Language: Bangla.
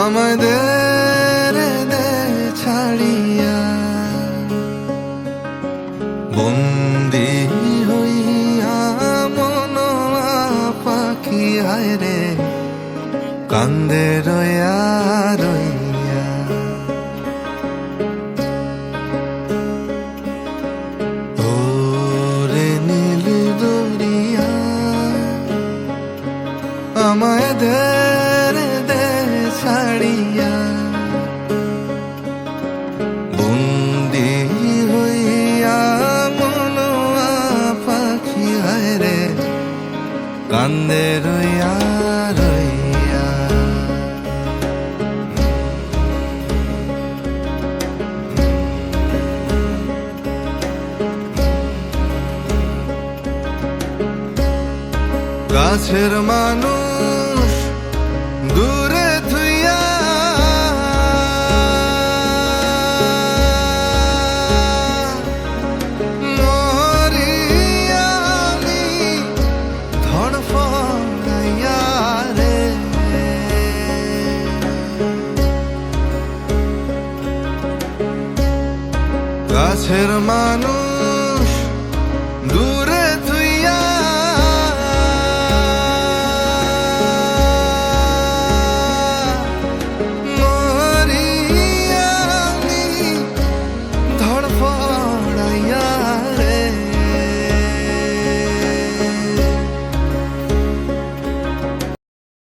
আমায় দে রে দে ছাড়িয়া। বন্দি হইয়া মনোয়া পাখি হায় রে, কান্দে রয়া রইয়া। আমায় দে রে দে ছাড়িয়া বন্দি হইয়া মনোয়া পাখি হায় রে কান্দে রইয়া রইয়া। গাছের মানুষ কাছের মানুষ।